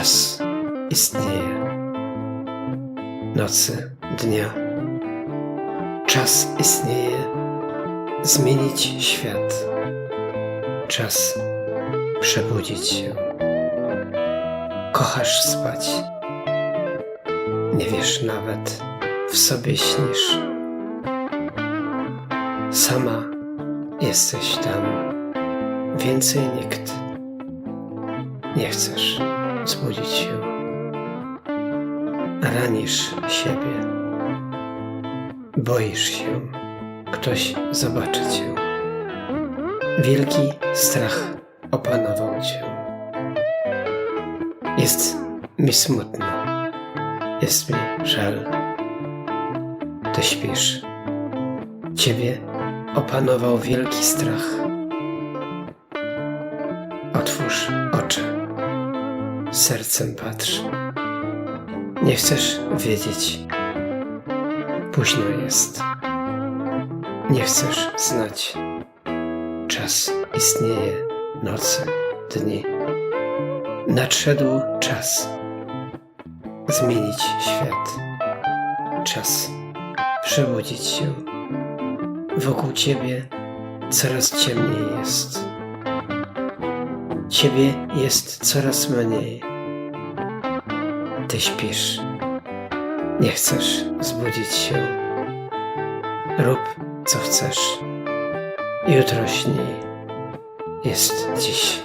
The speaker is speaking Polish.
Czas istnieje. Nocy, dnia. Czas istnieje. Zmienić świat. Czas przebudzić się. Kochasz spać. Nie wiesz nawet, w sobie śnisz. Sama jesteś tam, więcej nikt. Nie chcesz zbudzić się. Ranisz siebie. Boisz się, ktoś zobaczy cię. Wielki strach opanował cię. Jest mi smutno, jest mi żal. Ty śpisz. Ciebie opanował wielki strach. Otwórz oczy. Sercem patrz. Nie chcesz wiedzieć. Późno jest. Nie chcesz znać. Czas istnieje, noce, dni. Nadszedł czas zmienić świat. Czas przebudzić się. Wokół ciebie coraz ciemniej jest. Ciebie jest coraz mniej. Ty śpisz. Nie chcesz zbudzić się. Rób co chcesz. Jutro śnij. Jest dziś.